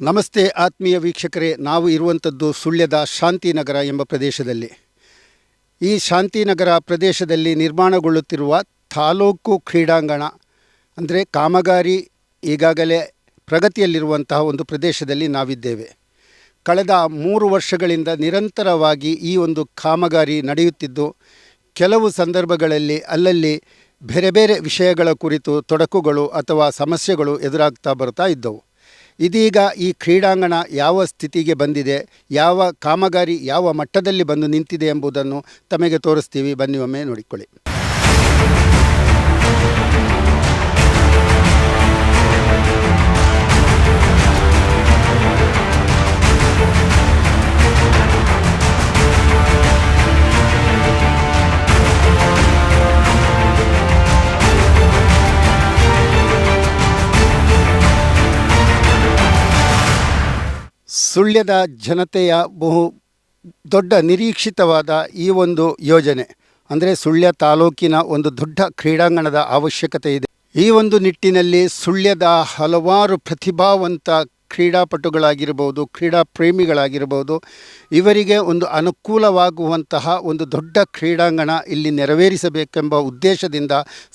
ನಮಸ್ತೆ ಆತ್ಮೀಯ ವೀಕ್ಷಕರೇ, ನಾವು ಇರುವಂಥದ್ದು ಸುಳ್ಯದ ಶಾಂತಿನಗರ ಎಂಬ ಪ್ರದೇಶದಲ್ಲಿ. ಈ ಶಾಂತಿನಗರ ಪ್ರದೇಶದಲ್ಲಿ ನಿರ್ಮಾಣಗೊಳ್ಳುತ್ತಿರುವ ತಾಲೂಕು ಕ್ರೀಡಾಂಗಣ, ಅಂದರೆ ಕಾಮಗಾರಿ ಈಗಾಗಲೇ ಪ್ರಗತಿಯಲ್ಲಿರುವಂತಹ ಒಂದು ಪ್ರದೇಶದಲ್ಲಿ ನಾವಿದ್ದೇವೆ. ಕಳೆದ ಮೂರು ವರ್ಷಗಳಿಂದ ನಿರಂತರವಾಗಿ ಈ ಒಂದು ಕಾಮಗಾರಿ ನಡೆಯುತ್ತಿದ್ದು, ಕೆಲವು ಸಂದರ್ಭಗಳಲ್ಲಿ ಅಲ್ಲಲ್ಲಿ ಬೇರೆ ಬೇರೆ ವಿಷಯಗಳ ಕುರಿತು ತೊಡಕುಗಳು ಅಥವಾ ಸಮಸ್ಯೆಗಳು ಎದುರಾಗ್ತಾ ಬರ್ತಾ ಇದ್ದವು. ಇದೀಗ ಈ ಕ್ರೀಡಾಂಗಣ ಯಾವ ಸ್ಥಿತಿಗೆ ಬಂದಿದೆ, ಯಾವ ಕಾಮಗಾರಿ ಯಾವ ಮಟ್ಟದಲ್ಲಿ ಬಂದು ನಿಂತಿದೆ ಎಂಬುದನ್ನು ತಮಗೆ ತೋರಿಸ್ತೀವಿ. ಬನ್ನಿ ಒಮ್ಮೆ ನೋಡಿಕೊಳ್ಳಿ. ಸುಳ್ಯದ ಜನತೆಯ ಬಹು ದೊಡ್ಡ ನಿರೀಕ್ಷಿತವಾದ ಈ ಒಂದು ಯೋಜನೆ, ಅಂದರೆ ಸುಳ್ಯ ತಾಲೂಕಿನ ಒಂದು ದೊಡ್ಡ ಕ್ರೀಡಾಂಗಣದ ಅವಶ್ಯಕತೆ ಇದೆ. ಈ ಒಂದು ನಿಟ್ಟಿನಲ್ಲಿ ಸುಳ್ಯದ ಹಲವಾರು ಪ್ರತಿಭಾವಂತ ಕ್ರೀಡಾಪಟುಗಳಾಗಿರ್ಬೋದು, ಕ್ರೀಡಾ ಪ್ರೇಮಿಗಳಾಗಿರ್ಬೋದು, ಇವರಿಗೆ ಒಂದು ಅನುಕೂಲವಾಗುವಂತಹ ಒಂದು ದೊಡ್ಡ ಕ್ರೀಡಾಂಗಣ ಇಲ್ಲಿ ನೆರವೇರಿಸಬೇಕೆಂಬ ಉದ್ದೇಶದಿಂದ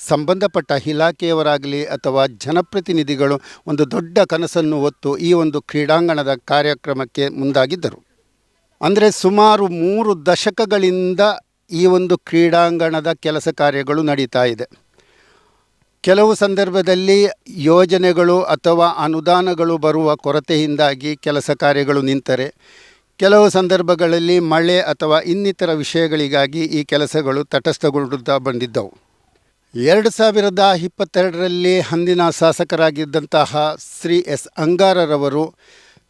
ಸಂಬಂಧಪಟ್ಟ ಇಲಾಖೆಯವರಾಗಲಿ ಅಥವಾ ಜನಪ್ರತಿನಿಧಿಗಳು ಒಂದು ದೊಡ್ಡ ಕನಸನ್ನು ಹೊತ್ತು ಈ ಒಂದು ಕ್ರೀಡಾಂಗಣದ ಕಾರ್ಯಕ್ರಮಕ್ಕೆ ಮುಂದಾಗಿದ್ದರು. ಅಂದರೆ ಸುಮಾರು ಮೂರು ದಶಕಗಳಿಂದ ಈ ಒಂದು ಕ್ರೀಡಾಂಗಣದ ಕೆಲಸ ಕಾರ್ಯಗಳು ನಡೀತಾ ಇದೆ. ಕೆಲವು ಸಂದರ್ಭದಲ್ಲಿ ಯೋಜನೆಗಳು ಅಥವಾ ಅನುದಾನಗಳು ಬರುವ ಕೊರತೆಯಿಂದಾಗಿ ಕೆಲಸ ಕಾರ್ಯಗಳು ನಿಂತರೆ, ಕೆಲವು ಸಂದರ್ಭಗಳಲ್ಲಿ ಮಳೆ ಅಥವಾ ಇನ್ನಿತರ ವಿಷಯಗಳಿಗಾಗಿ ಈ ಕೆಲಸಗಳು ತಟಸ್ಥಗೊಳ್ಳುತ್ತಾ ಬಂದಿದ್ದವು. ಎರಡು ಸಾವಿರದ ಇಪ್ಪತ್ತೆರಡರಲ್ಲಿ ಅಂದಿನ ಶಾಸಕರಾಗಿದ್ದಂತಹ ಶ್ರೀ ಎಸ್ ಅಂಗಾರರವರು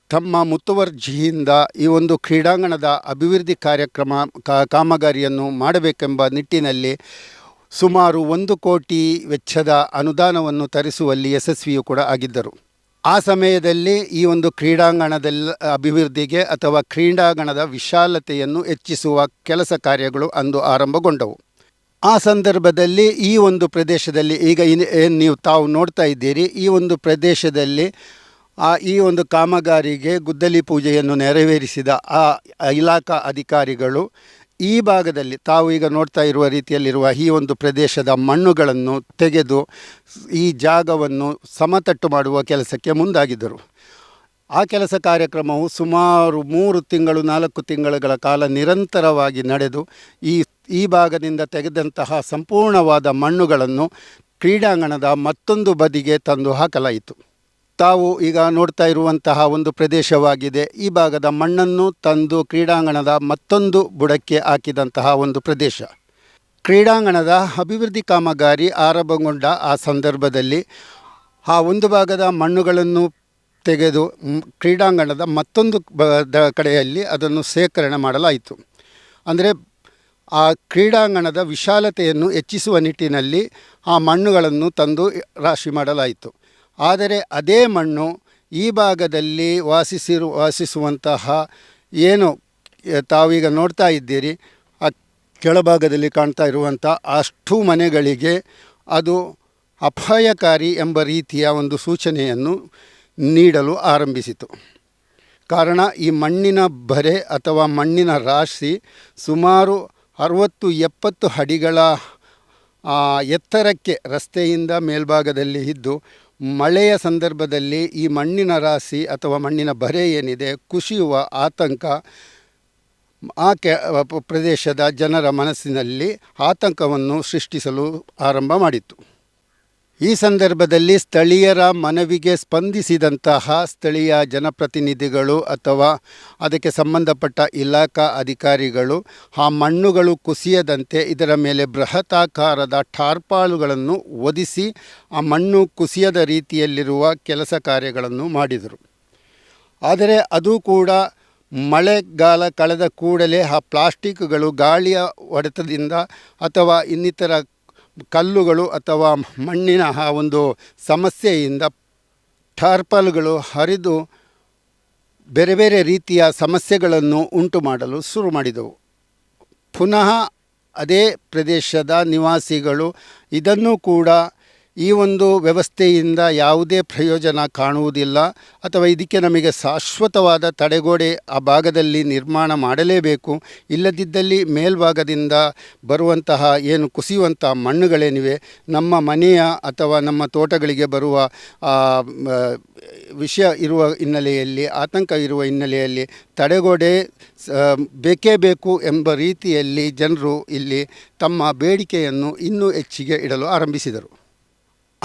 ತಮ್ಮ ಮುತುವರ್ಜಿಯಿಂದ ಈ ಒಂದು ಕ್ರೀಡಾಂಗಣದ ಅಭಿವೃದ್ಧಿ ಕಾರ್ಯಕ್ರಮ ಕಾಮಗಾರಿಯನ್ನು ಮಾಡಬೇಕೆಂಬ ನಿಟ್ಟಿನಲ್ಲಿ ಸುಮಾರು ಒಂದು ಕೋಟಿ ವೆಚ್ಚದ ಅನುದಾನವನ್ನು ತರಿಸುವಲ್ಲಿ ಯಶಸ್ವಿಯೂ ಕೂಡ ಆಗಿದ್ದರು. ಆ ಸಮಯದಲ್ಲಿ ಈ ಒಂದು ಕ್ರೀಡಾಂಗಣದಲ್ಲ ಅಭಿವೃದ್ಧಿಗೆ ಅಥವಾ ಕ್ರೀಡಾಂಗಣದ ವಿಶಾಲತೆಯನ್ನು ಹೆಚ್ಚಿಸುವ ಕೆಲಸ ಕಾರ್ಯಗಳು ಅಂದು ಆರಂಭಗೊಂಡವು. ಆ ಸಂದರ್ಭದಲ್ಲಿ ಈ ಒಂದು ಪ್ರದೇಶದಲ್ಲಿ ಈಗ ನೀವು ತಾವು ನೋಡ್ತಾ ಇದ್ದೀರಿ, ಈ ಒಂದು ಪ್ರದೇಶದಲ್ಲಿ, ಆ, ಈ ಒಂದು ಕಾಮಗಾರಿಗೆ ಗುದ್ದಲಿ ಪೂಜೆಯನ್ನು ನೆರವೇರಿಸಿದ ಆ ಇಲಾಖಾ ಅಧಿಕಾರಿಗಳು ಈ ಭಾಗದಲ್ಲಿ ತಾವು ಈಗ ನೋಡ್ತಾ ಇರುವ ರೀತಿಯಲ್ಲಿರುವ ಈ ಒಂದು ಪ್ರದೇಶದ ಮಣ್ಣುಗಳನ್ನು ತೆಗೆದು ಈ ಜಾಗವನ್ನು ಸಮತಟ್ಟು ಮಾಡುವ ಕೆಲಸಕ್ಕೆ ಮುಂದಾಗಿದ್ದರು. ಆ ಕೆಲಸ ಕಾರ್ಯಕ್ರಮವು ಸುಮಾರು ಮೂರು ತಿಂಗಳು, ನಾಲ್ಕು ತಿಂಗಳುಗಳ ಕಾಲ ನಿರಂತರವಾಗಿ ನಡೆದು, ಈ ಈ ಭಾಗದಿಂದ ತೆಗೆದಂತಹ ಸಂಪೂರ್ಣವಾದ ಮಣ್ಣುಗಳನ್ನು ಕ್ರೀಡಾಂಗಣದ ಮತ್ತೊಂದು ಬದಿಗೆ ತಂದು ಹಾಕಲಾಯಿತು. ತಾವು ಈಗ ನೋಡ್ತಾ ಇರುವಂತಹ ಒಂದು ಪ್ರದೇಶವಾಗಿದೆ. ಈ ಭಾಗದ ಮಣ್ಣನ್ನು ತಂದು ಕ್ರೀಡಾಂಗಣದ ಮತ್ತೊಂದು ಬುಡಕ್ಕೆ ಹಾಕಿದಂತಹ ಒಂದು ಪ್ರದೇಶ. ಕ್ರೀಡಾಂಗಣದ ಅಭಿವೃದ್ಧಿ ಕಾಮಗಾರಿ ಆರಂಭಗೊಂಡ ಆ ಸಂದರ್ಭದಲ್ಲಿ ಆ ಒಂದು ಭಾಗದ ಮಣ್ಣುಗಳನ್ನು ತೆಗೆದು ಕ್ರೀಡಾಂಗಣದ ಮತ್ತೊಂದು ಕಡೆಯಲ್ಲಿ ಅದನ್ನು ಶೇಖರಣೆ ಮಾಡಲಾಯಿತು. ಅಂದರೆ ಆ ಕ್ರೀಡಾಂಗಣದ ವಿಶಾಲತೆಯನ್ನು ಹೆಚ್ಚಿಸುವ ನಿಟ್ಟಿನಲ್ಲಿ ಆ ಮಣ್ಣುಗಳನ್ನು ತಂದು ರಾಶಿ ಮಾಡಲಾಯಿತು. ಆದರೆ ಅದೇ ಮಣ್ಣು ಈ ಭಾಗದಲ್ಲಿ ವಾಸಿಸಿರು, ವಾಸಿಸುವಂತಹ ಏನು ತಾವೀಗ ನೋಡ್ತಾ ಇದ್ದೀರಿ, ಆ ಕೆಳಭಾಗದಲ್ಲಿ ಕಾಣ್ತಾ ಇರುವಂಥ ಅಷ್ಟು ಮನೆಗಳಿಗೆ ಅದು ಅಪಾಯಕಾರಿ ಎಂಬ ರೀತಿಯ ಒಂದು ಸೂಚನೆಯನ್ನು ನೀಡಲು ಆರಂಭಿಸಿತು. ಕಾರಣ ಈ ಮಣ್ಣಿನ ಬರೆ ಅಥವಾ ಮಣ್ಣಿನ ರಾಶಿ ಸುಮಾರು ಅರುವತ್ತು ಎಪ್ಪತ್ತು ಅಡಿಗಳ ಎತ್ತರಕ್ಕೆ ರಸ್ತೆಯಿಂದ ಮೇಲ್ಭಾಗದಲ್ಲಿ ಇದ್ದು ಮಳೆಯ ಸಂದರ್ಭದಲ್ಲಿ ಈ ಮಣ್ಣಿನ ರಾಶಿ ಅಥವಾ ಮಣ್ಣಿನ ಬರೆ ಏನಿದೆ, ಕುಸಿಯುವ ಆತಂಕ ಆ ಪ್ರದೇಶದ ಜನರ ಮನಸ್ಸಿನಲ್ಲಿ ಆತಂಕವನ್ನು ಸೃಷ್ಟಿಸಲು ಆರಂಭ ಮಾಡಿತು ಈ ಸಂದರ್ಭದಲ್ಲಿ ಸ್ಥಳೀಯರ ಮನವಿಗೆ ಸ್ಪಂದಿಸಿದಂತಹ ಸ್ಥಳೀಯ ಜನಪ್ರತಿನಿಧಿಗಳು ಅಥವಾ ಅದಕ್ಕೆ ಸಂಬಂಧಪಟ್ಟ ಇಲಾಖಾ ಅಧಿಕಾರಿಗಳು ಆ ಮಣ್ಣುಗಳು ಕುಸಿಯದಂತೆ ಇದರ ಮೇಲೆ ಬೃಹತಾಕಾರದ ಟಾರ್ಪಾಲುಗಳನ್ನು ಒದಿಸಿ ಆ ಮಣ್ಣು ಕುಸಿಯದ ರೀತಿಯಲ್ಲಿರುವ ಕೆಲಸ ಕಾರ್ಯಗಳನ್ನು ಮಾಡಿದರು. ಆದರೆ ಅದು ಕೂಡ ಮಳೆಗಾಲ ಕಳೆದ ಕೂಡಲೇ ಆ ಪ್ಲಾಸ್ಟಿಕ್ಗಳು ಗಾಳಿಯ ಹೊಡೆತದಿಂದ ಅಥವಾ ಇನ್ನಿತರ ಕಲ್ಲುಗಳು ಅಥವಾ ಮಣ್ಣಿನ ಆ ಒಂದು ಸಮಸ್ಯೆಯಿಂದ ಟಾರ್ಪಲ್ಗಳು ಹರಿದು ಬೇರೆ ಬೇರೆ ರೀತಿಯ ಸಮಸ್ಯೆಗಳನ್ನು ಉಂಟು ಮಾಡಲು ಶುರು ಮಾಡಿದವು. ಪುನಃ ಅದೇ ಪ್ರದೇಶದ ನಿವಾಸಿಗಳು ಇದನ್ನು ಕೂಡ ಈ ಒಂದು ವ್ಯವಸ್ಥೆಯಿಂದ ಯಾವುದೇ ಪ್ರಯೋಜನ ಕಾಣುವುದಿಲ್ಲ ಅಥವಾ ಇದಕ್ಕೆ ನಮಗೆ ಶಾಶ್ವತವಾದ ತಡೆಗೋಡೆ ಆ ಭಾಗದಲ್ಲಿ ನಿರ್ಮಾಣ ಮಾಡಲೇಬೇಕು. ಇಲ್ಲದಿದ್ದಲ್ಲಿ ಮೇಲ್ಭಾಗದಿಂದ ಬರುವಂತಹ ಏನು ಕುಸಿಯುವಂಥ ಮಣ್ಣುಗಳೇನಿವೆ, ನಮ್ಮ ಮನೆಯ ಅಥವಾ ನಮ್ಮ ತೋಟಗಳಿಗೆ ಬರುವ ವಿಷಯ ಇರುವ ಹಿನ್ನೆಲೆಯಲ್ಲಿ, ಆತಂಕ ಇರುವ ಹಿನ್ನೆಲೆಯಲ್ಲಿ ತಡೆಗೋಡೆ ಬೇಕೇ ಬೇಕು ಎಂಬ ರೀತಿಯಲ್ಲಿ ಜನರು ಇಲ್ಲಿ ತಮ್ಮ ಬೇಡಿಕೆಯನ್ನು ಇನ್ನೂ ಹೆಚ್ಚಿಗೆ ಇಡಲು ಆರಂಭಿಸಿದರು.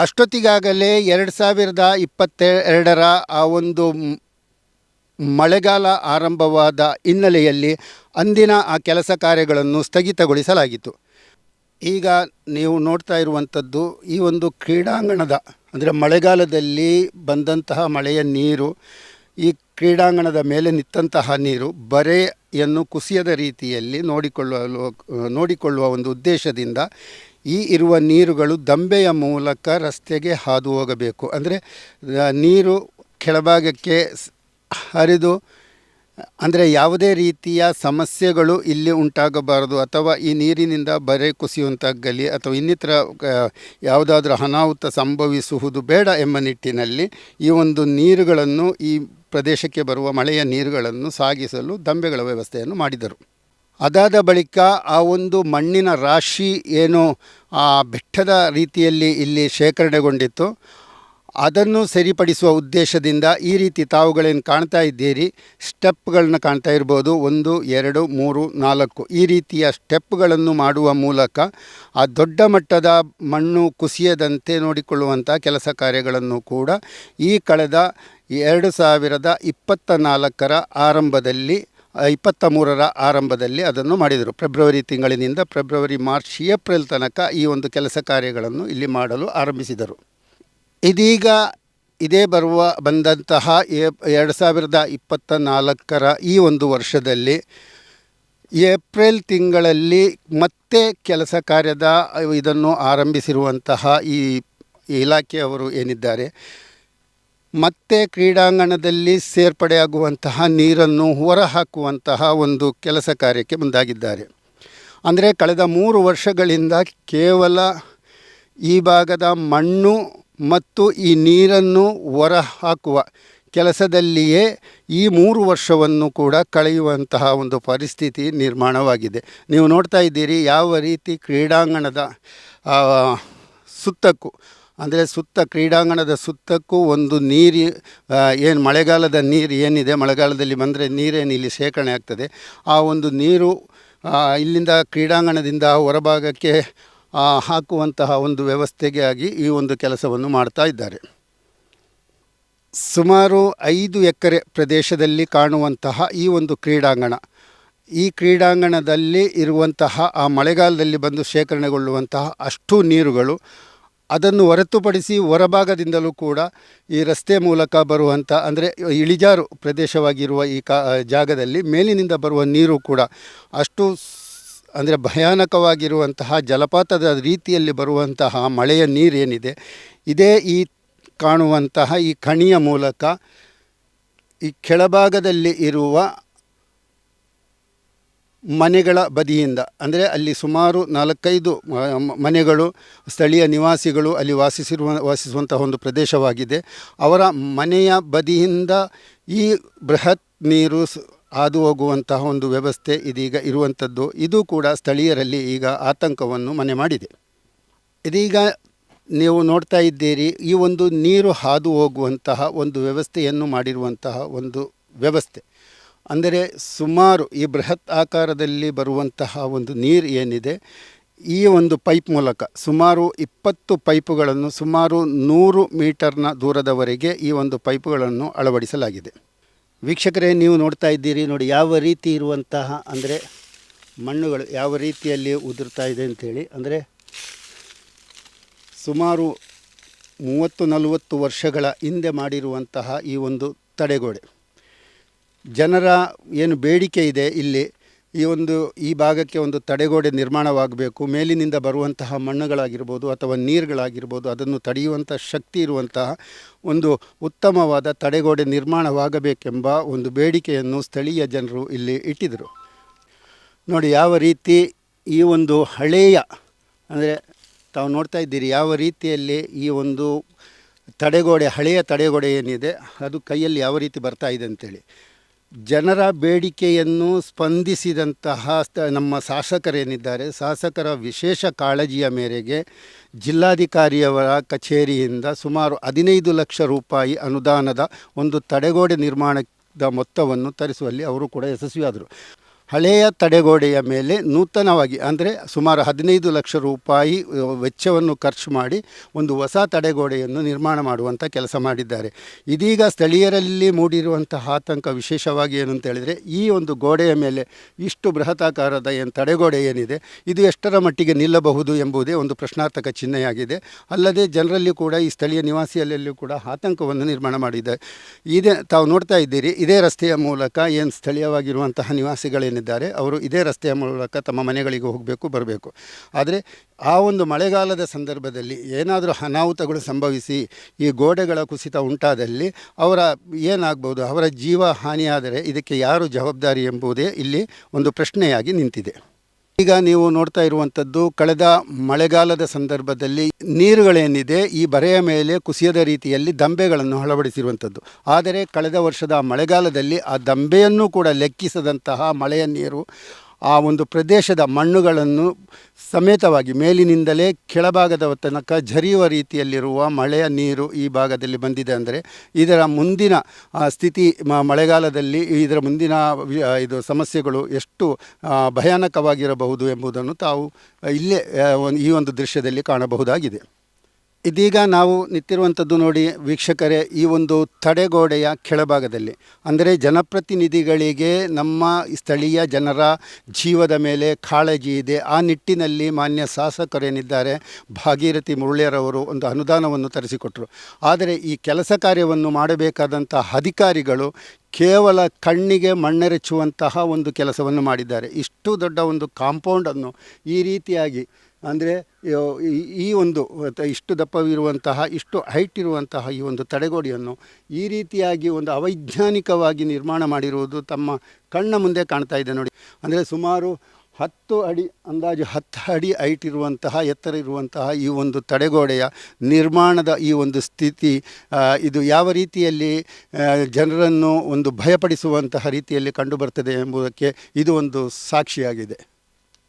ಅಷ್ಟೊತ್ತಿಗಾಗಲೇ ಎರಡು ಸಾವಿರದ ಇಪ್ಪತ್ತೆರಡರ ಆ ಒಂದು ಮಳೆಗಾಲ ಆರಂಭವಾದ ಹಿನ್ನೆಲೆಯಲ್ಲಿ ಅಂದಿನ ಆ ಕೆಲಸ ಕಾರ್ಯಗಳನ್ನು ಸ್ಥಗಿತಗೊಳಿಸಲಾಗಿತ್ತು. ಈಗ ನೀವು ನೋಡ್ತಾ ಇರುವಂಥದ್ದು ಈ ಒಂದು ಕ್ರೀಡಾಂಗಣದ, ಅಂದರೆ ಮಳೆಗಾಲದಲ್ಲಿ ಬಂದಂತಹ ಮಳೆಯ ನೀರು, ಈ ಕ್ರೀಡಾಂಗಣದ ಮೇಲೆ ನಿಂತಹ ನೀರು ಬರೆಯನ್ನು ಕುಸಿಯದ ರೀತಿಯಲ್ಲಿ ನೋಡಿಕೊಳ್ಳಲು, ನೋಡಿಕೊಳ್ಳುವ ಒಂದು ಉದ್ದೇಶದಿಂದ ಈ ಇರುವ ನೀರುಗಳು ದಂಬೆಯ ಮೂಲಕ ರಸ್ತೆಗೆ ಹಾದು ಹೋಗಬೇಕು. ಅಂದರೆ ನೀರು ಕೆಳಭಾಗಕ್ಕೆ ಹರಿದು, ಅಂದರೆ ಯಾವುದೇ ರೀತಿಯ ಸಮಸ್ಯೆಗಳು ಇಲ್ಲಿ ಉಂಟಾಗಬಾರದು. ಅಥವಾ ಈ ನೀರಿನಿಂದ ಬರೆ ಕುಸಿಯುವಂತಾಗಲಿ ಅಥವಾ ಇನ್ನಿತರ ಯಾವುದಾದ್ರೂ ಅನಾಹುತ ಸಂಭವಿಸುವುದು ಬೇಡ ಎಂಬ ನಿಟ್ಟಿನಲ್ಲಿ ಈ ಒಂದು ನೀರುಗಳನ್ನು ಈ ಪ್ರದೇಶಕ್ಕೆ ಬರುವ ಮಳೆಯ ನೀರುಗಳನ್ನು ಸಾಗಿಸಲು ದಂಬೆಗಳ ವ್ಯವಸ್ಥೆಯನ್ನು ಮಾಡಿದರು. ಅದಾದ ಬಳಿಕ ಆ ಒಂದು ಮಣ್ಣಿನ ರಾಶಿ ಏನು ಆ ಬೆಟ್ಟದ ರೀತಿಯಲ್ಲಿ ಇಲ್ಲಿ ಶೇಖರಣೆಗೊಂಡಿತ್ತು. ಅದನ್ನು ಸರಿಪಡಿಸುವ ಉದ್ದೇಶದಿಂದ ಈ ರೀತಿ ತಾವುಗಳೇನು ಕಾಣ್ತಾ ಇದ್ದೀರಿ? ಸ್ಟೆಪ್ಗಳನ್ನ ಕಾಣ್ತಾ ಇರ್ಬೋದು. ಒಂದು, ಎರಡು, ಮೂರು, ನಾಲ್ಕು. ಈ ರೀತಿಯ ಸ್ಟೆಪ್ಗಳನ್ನು ಮಾಡುವ ಮೂಲಕ ಆ ದೊಡ್ಡ ಮಟ್ಟದ ಮಣ್ಣು ಕುಸಿಯದಂತೆ ನೋಡಿಕೊಳ್ಳುವಂಥ ಕೆಲಸ ಕಾರ್ಯಗಳನ್ನು ಕೂಡ ಈ ಕಳೆದ ಎರಡು ಸಾವಿರದ ಇಪ್ಪತ್ತ ನಾಲ್ಕರ ಆರಂಭದಲ್ಲಿ ಇಪ್ಪತ್ತ ಮೂರರ ಆರಂಭದಲ್ಲಿ ಅದನ್ನು ಮಾಡಿದರು. ಫೆಬ್ರವರಿ ತಿಂಗಳಿನಿಂದ ಫೆಬ್ರವರಿ, ಮಾರ್ಚ್, ಏಪ್ರಿಲ್ ತನಕ ಈ ಒಂದು ಕೆಲಸ ಕಾರ್ಯಗಳನ್ನು ಇಲ್ಲಿ ಮಾಡಲು ಆರಂಭಿಸಿದರು. ಇದೀಗ ಇದೇ ಬರುವ, ಬಂದಂತಹ ಎರಡು ಸಾವಿರದ ಇಪ್ಪತ್ತ ನಾಲ್ಕರ ಈ ಒಂದು ವರ್ಷದಲ್ಲಿ ಏಪ್ರಿಲ್ ತಿಂಗಳಲ್ಲಿ ಮತ್ತೆ ಕೆಲಸ ಕಾರ್ಯದ ಇದನ್ನು ಆರಂಭಿಸಿರುವಂತಹ ಈ ಇಲಾಖೆಯವರು ಏನಿದ್ದಾರೆ? ಮತ್ತೆ ಕ್ರೀಡಾಂಗಣದಲ್ಲಿ ಸೇರ್ಪಡೆಯಾಗುವಂತಹ ನೀರನ್ನು ಹೊರಹಾಕುವಂತಹ ಒಂದು ಕೆಲಸ ಕಾರ್ಯಕ್ಕೆ ಮುಂದಾಗಿದ್ದಾರೆ. ಅಂದರೆ ಕಳೆದ ಮೂರು ವರ್ಷಗಳಿಂದ ಕೇವಲ ಈ ಭಾಗದ ಮಣ್ಣು ಮತ್ತು ಈ ನೀರನ್ನು ಹೊರಹಾಕುವ ಕೆಲಸದಲ್ಲಿಯೇ ಈ ಮೂರು ವರ್ಷವನ್ನು ಕೂಡ ಕಳೆಯುವಂತಹ ಒಂದು ಪರಿಸ್ಥಿತಿ ನಿರ್ಮಾಣವಾಗಿದೆ. ನೀವು ನೋಡ್ತಾ ಇದ್ದೀರಿ ಯಾವ ರೀತಿ ಕ್ರೀಡಾಂಗಣದ ಸುತ್ತಕ್ಕೂ ಅಂದರೆ ಸುತ್ತ ಕ್ರೀಡಾಂಗಣದ ಸುತ್ತಕ್ಕೂ ಒಂದು ನೀರು ಏನು ಮಳೆಗಾಲದ ನೀರು ಏನಿದೆ, ಮಳೆಗಾಲದಲ್ಲಿ ಬಂದರೆ ನೀರೇನು ಇಲ್ಲಿ ಶೇಖರಣೆ ಆಗ್ತದೆ. ಆ ಒಂದು ನೀರು ಇಲ್ಲಿಂದ ಕ್ರೀಡಾಂಗಣದಿಂದ ಹೊರಭಾಗಕ್ಕೆ ಹಾಕುವಂತಹ ಒಂದು ವ್ಯವಸ್ಥೆಗೆ ಆಗಿ ಈ ಒಂದು ಕೆಲಸವನ್ನು ಮಾಡ್ತಾ ಇದ್ದಾರೆ. ಸುಮಾರು ಐದು ಎಕರೆ ಪ್ರದೇಶದಲ್ಲಿ ಕಾಣುವಂತಹ ಈ ಒಂದು ಕ್ರೀಡಾಂಗಣ. ಈ ಕ್ರೀಡಾಂಗಣದಲ್ಲಿ ಇರುವಂತಹ, ಆ ಮಳೆಗಾಲದಲ್ಲಿ ಬಂದು ಶೇಖರಣೆಗೊಳ್ಳುವಂತಹ ಅಷ್ಟು ನೀರುಗಳು ಅದನ್ನು ಹೊರತುಪಡಿಸಿ ಹೊರಭಾಗದಿಂದಲೂ ಕೂಡ ಈ ರಸ್ತೆ ಮೂಲಕ ಬರುವಂಥ, ಅಂದರೆ ಇಳಿಜಾರು ಪ್ರದೇಶವಾಗಿರುವ ಈ ಕಾ ಜಾಗದಲ್ಲಿ ಮೇಲಿನಿಂದ ಬರುವ ನೀರು ಕೂಡ ಅಷ್ಟು ಅಂದರೆ ಭಯಾನಕವಾಗಿರುವಂತಹ, ಜಲಪಾತದ ರೀತಿಯಲ್ಲಿ ಬರುವಂತಹ ಮಳೆಯ ನೀರೇನಿದೆ, ಇದೇ ಈ ಕಾಣುವಂತಹ ಈ ಕಣಿಯ ಮೂಲಕ ಈ ಕೆಳಭಾಗದಲ್ಲಿ ಇರುವ ಮನೆಗಳ ಬದಿಯಿಂದ, ಅಂದರೆ ಅಲ್ಲಿ ಸುಮಾರು ನಾಲ್ಕೈದು ಮನೆಗಳು, ಸ್ಥಳೀಯ ನಿವಾಸಿಗಳು ಅಲ್ಲಿ ವಾಸಿಸಿರುವ, ವಾಸಿಸುವಂತಹ ಒಂದು ಪ್ರದೇಶವಾಗಿದೆ. ಅವರ ಮನೆಯ ಬದಿಯಿಂದ ಈ ಬೃಹತ್ ನೀರು ಹಾದು ಹೋಗುವಂತಹ ಒಂದು ವ್ಯವಸ್ಥೆ ಇದೀಗ ಇರುವಂಥದ್ದು. ಇದು ಕೂಡ ಸ್ಥಳೀಯರಲ್ಲಿ ಈಗ ಆತಂಕವನ್ನು ಮನೆ ಮಾಡಿದೆ. ಇದೀಗ ನೀವು ನೋಡ್ತಾ ಇದ್ದೀರಿ, ಈ ಒಂದು ನೀರು ಹಾದು ಹೋಗುವಂತಹ ಒಂದು ವ್ಯವಸ್ಥೆಯನ್ನು ಮಾಡಿರುವಂತಹ ಒಂದು ವ್ಯವಸ್ಥೆ. ಅಂದರೆ ಸುಮಾರು ಈ ಬೃಹತ್ ಆಕಾರದಲ್ಲಿ ಬರುವಂತಹ ಒಂದು ನೀರು ಏನಿದೆ, ಈ ಒಂದು ಪೈಪ್ ಮೂಲಕ ಸುಮಾರು ಇಪ್ಪತ್ತು ಪೈಪುಗಳನ್ನು, ಸುಮಾರು ನೂರು ಮೀಟರ್ನ ದೂರದವರೆಗೆ ಈ ಒಂದು ಪೈಪುಗಳನ್ನು ಅಳವಡಿಸಲಾಗಿದೆ. ವೀಕ್ಷಕರೇ, ನೀವು ನೋಡ್ತಾ ಇದ್ದೀರಿ, ನೋಡಿ ಯಾವ ರೀತಿ ಇರುವಂತಹ ಅಂದರೆ ಮಣ್ಣುಗಳು ಯಾವ ರೀತಿಯಲ್ಲಿ ಉದುರ್ತಾ ಇದೆ ಅಂಥೇಳಿ ಅಂದರೆ ಸುಮಾರು ಮೂವತ್ತು ನಲವತ್ತು ವರ್ಷಗಳ ಹಿಂದೆ ಮಾಡಿರುವಂತಹ ಈ ಒಂದು ತಡೆಗೋಡೆ. ಜನರ ಏನು ಬೇಡಿಕೆ ಇದೆ ಇಲ್ಲಿ, ಈ ಒಂದು, ಈ ಭಾಗಕ್ಕೆ ಒಂದು ತಡೆಗೋಡೆ ನಿರ್ಮಾಣವಾಗಬೇಕು, ಮೇಲಿನಿಂದ ಬರುವಂತಹ ಮಣ್ಣುಗಳಾಗಿರ್ಬೋದು ಅಥವಾ ನೀರುಗಳಾಗಿರ್ಬೋದು, ಅದನ್ನು ತಡೆಯುವಂಥ ಶಕ್ತಿ ಇರುವಂತಹ ಒಂದು ಉತ್ತಮವಾದ ತಡೆಗೋಡೆ ನಿರ್ಮಾಣವಾಗಬೇಕೆಂಬ ಒಂದು ಬೇಡಿಕೆಯನ್ನು ಸ್ಥಳೀಯ ಜನರು ಇಲ್ಲಿ ಇಟ್ಟಿದ್ದರು. ನೋಡಿ, ಯಾವ ರೀತಿ ಈ ಒಂದು ಹಳೆಯ, ಅಂದರೆ ತಾವು ನೋಡ್ತಾ ಇದ್ದೀರಿ, ಯಾವ ರೀತಿಯಲ್ಲಿ ಈ ಒಂದು ತಡೆಗೋಡೆ, ಹಳೆಯ ತಡೆಗೋಡೆ ಏನಿದೆ, ಅದು ಕೈಯಲ್ಲಿ ಯಾವ ರೀತಿ ಬರ್ತಾ ಇದೆ ಅಂತೇಳಿ. ಜನರ ಬೇಡಿಕೆಯನ್ನು ಸ್ಪಂದಿಸಿದಂತಹ ನಮ್ಮ ಶಾಸಕರೇನಿದ್ದಾರೆ, ಶಾಸಕರ ವಿಶೇಷ ಕಾಳಜಿಯ ಮೇರೆಗೆ ಜಿಲ್ಲಾಧಿಕಾರಿಯವರ ಕಚೇರಿಯಿಂದ ಸುಮಾರು ಹದಿನೈದು ಲಕ್ಷ ರೂಪಾಯಿ ಅನುದಾನದ ಒಂದು ತಡೆಗೋಡೆ ನಿರ್ಮಾಣದ ಮೊತ್ತವನ್ನು ತರಿಸುವಲ್ಲಿ ಅವರು ಕೂಡ ಯಶಸ್ವಿಯಾದರು. ಹಳೆಯ ತಡೆಗೋಡೆಯ ಮೇಲೆ ನೂತನವಾಗಿ, ಅಂದರೆ ಸುಮಾರು ಹದಿನೈದು ಲಕ್ಷ ರೂಪಾಯಿ ವೆಚ್ಚವನ್ನು ಖರ್ಚು ಮಾಡಿ ಒಂದು ಹೊಸ ತಡೆಗೋಡೆಯನ್ನು ನಿರ್ಮಾಣ ಮಾಡುವಂಥ ಕೆಲಸ ಮಾಡಿದ್ದಾರೆ. ಇದೀಗ ಸ್ಥಳೀಯರಲ್ಲಿ ಮೂಡಿರುವಂತಹ ಆತಂಕ ವಿಶೇಷವಾಗಿ ಏನು ಅಂತ ಹೇಳಿದರೆ, ಈ ಒಂದು ಗೋಡೆಯ ಮೇಲೆ ಇಷ್ಟು ಬೃಹತಾಕಾರದ ಏನು ತಡೆಗೋಡೆ ಏನಿದೆ, ಇದು ಎಷ್ಟರ ಮಟ್ಟಿಗೆ ನಿಲ್ಲಬಹುದು ಎಂಬುದೇ ಒಂದು ಪ್ರಶ್ನಾರ್ಥಕ ಚಿಹ್ನೆಯಾಗಿದೆ. ಅಲ್ಲದೆ ಜನರಲ್ಲಿ ಕೂಡ, ಈ ಸ್ಥಳೀಯ ನಿವಾಸಿಯಲ್ಲೂ ಕೂಡ ಆತಂಕವನ್ನು ನಿರ್ಮಾಣ ಮಾಡಿದ್ದಾರೆ. ಇದೇ ತಾವು ನೋಡ್ತಾ ಇದ್ದೀರಿ, ಇದೇ ರಸ್ತೆಯ ಮೂಲಕ ಏನು ಸ್ಥಳೀಯವಾಗಿರುವಂತಹ ನಿವಾಸಿಗಳೇನಿದ್ದಾರೆ ಅವರು ಇದೇ ರಸ್ತೆಯ ಮೂಲಕ ತಮ್ಮ ಮನೆಗಳಿಗೆ ಹೋಗಬೇಕು, ಬರಬೇಕು. ಆದರೆ ಆ ಒಂದು ಮಳೆಗಾಲದ ಸಂದರ್ಭದಲ್ಲಿ ಏನಾದರೂ ಅನಾಹುತಗಳು ಸಂಭವಿಸಿ, ಈ ಗೋಡೆಗಳ ಕುಸಿತ ಉಂಟಾದಲ್ಲಿ ಅವರ ಏನಾಗ್ಬೋದು, ಅವರ ಜೀವ ಹಾನಿಯಾದರೆ ಇದಕ್ಕೆ ಯಾರು ಜವಾಬ್ದಾರಿ ಎಂಬುದೇ ಇಲ್ಲಿ ಒಂದು ಪ್ರಶ್ನೆಯಾಗಿ ನಿಂತಿದೆ. ಈಗ ನೀವು ನೋಡ್ತಾ ಇರುವಂಥದ್ದು ಕಳೆದ ಮಳೆಗಾಲದ ಸಂದರ್ಭದಲ್ಲಿ ನೀರುಗಳೇನಿದೆ ಈ ಬರೆಯ ಮೇಲೆ ಕುಸಿಯದ ರೀತಿಯಲ್ಲಿ ದಂಬೆಗಳನ್ನು ಅಳವಡಿಸಿರುವಂಥದ್ದು. ಆದರೆ ಕಳೆದ ವರ್ಷದ ಮಳೆಗಾಲದಲ್ಲಿ ಆ ದಂಬೆಯನ್ನು ಕೂಡ ಲೆಕ್ಕಿಸದಂತಹ ಮಳೆಯ ನೀರು ಆ ಒಂದು ಪ್ರದೇಶದ ಮಣ್ಣುಗಳನ್ನು ಸಮೇತವಾಗಿ ಮೇಲಿನಿಂದಲೇ ಕೆಳಭಾಗದ ತನಕ ಝರಿಯುವ ರೀತಿಯಲ್ಲಿರುವ ಮಳೆಯ ನೀರು ಈ ಭಾಗದಲ್ಲಿ ಬಂದಿದೆ ಅಂದರೆ ಇದರ ಮುಂದಿನ ಸ್ಥಿತಿ ಮಳೆಗಾಲದಲ್ಲಿ ಇದರ ಮುಂದಿನ ಇದು ಸಮಸ್ಯೆಗಳು ಎಷ್ಟು ಭಯಾನಕವಾಗಿರಬಹುದು ಎಂಬುದನ್ನು ತಾವು ಇಲ್ಲೇ ಈ ಒಂದು ದೃಶ್ಯದಲ್ಲಿ ಕಾಣಬಹುದಾಗಿದೆ. ಇದೀಗ ನಾವು ನಿಂತಿರುವಂಥದ್ದು ನೋಡಿ ವೀಕ್ಷಕರೇ, ಈ ಒಂದು ತಡೆಗೋಡೆಯ ಕೆಳಭಾಗದಲ್ಲಿ. ಅಂದರೆ ಜನಪ್ರತಿನಿಧಿಗಳಿಗೆ ನಮ್ಮ ಸ್ಥಳೀಯ ಜನರ ಜೀವದ ಮೇಲೆ ಕಾಳಜಿ ಇದೆ. ಆ ನಿಟ್ಟಿನಲ್ಲಿ ಮಾನ್ಯ ಶಾಸಕರೇನಿದ್ದಾರೆ, ಭಾಗೀರಥಿ ಮುರಳಿಯರವರು ಒಂದು ಅನುದಾನವನ್ನು ತರಿಸಿಕೊಟ್ಟರು ಆದರೆ ಈ ಕೆಲಸ ಕಾರ್ಯವನ್ನು ಮಾಡಬೇಕಾದಂಥ ಅಧಿಕಾರಿಗಳು ಕೇವಲ ಕಣ್ಣಿಗೆ ಮಣ್ಣೆರಚುವಂತಹ ಒಂದು ಕೆಲಸವನ್ನು ಮಾಡಿದ್ದಾರೆ. ಇಷ್ಟು ದೊಡ್ಡ ಒಂದು ಕಾಂಪೌಂಡನ್ನು ಈ ರೀತಿಯಾಗಿ ಅಂದರೆ ಈ ಒಂದು ಇಷ್ಟು ದಪ್ಪವಿರುವಂತಹ, ಇಷ್ಟು ಹೈಟ್ ಇರುವಂತಹ ಈ ಒಂದು ತಡೆಗೋಡೆಯನ್ನು ಈ ರೀತಿಯಾಗಿ ಒಂದು ಅವೈಜ್ಞಾನಿಕವಾಗಿ ನಿರ್ಮಾಣ ಮಾಡಿರುವುದು ತಮ್ಮ ಕಣ್ಣ ಮುಂದೆ ಕಾಣ್ತಾ ಇದೆ ನೋಡಿ. ಅಂದರೆ ಸುಮಾರು ಹತ್ತು ಅಡಿ, ಅಂದಾಜು ಹತ್ತು ಅಡಿ ಹೈಟ್ ಇರುವಂತಹ, ಎತ್ತರ ಇರುವಂತಹ ಈ ಒಂದು ತಡೆಗೋಡೆಯ ನಿರ್ಮಾಣದ ಈ ಒಂದು ಸ್ಥಿತಿ ಇದು ಯಾವ ರೀತಿಯಲ್ಲಿ ಜನರನ್ನು ಒಂದು ಭಯಪಡಿಸುವಂತಹ ರೀತಿಯಲ್ಲಿ ಕಂಡುಬರ್ತದೆ ಎಂಬುದಕ್ಕೆ ಇದು ಒಂದು ಸಾಕ್ಷಿಯಾಗಿದೆ.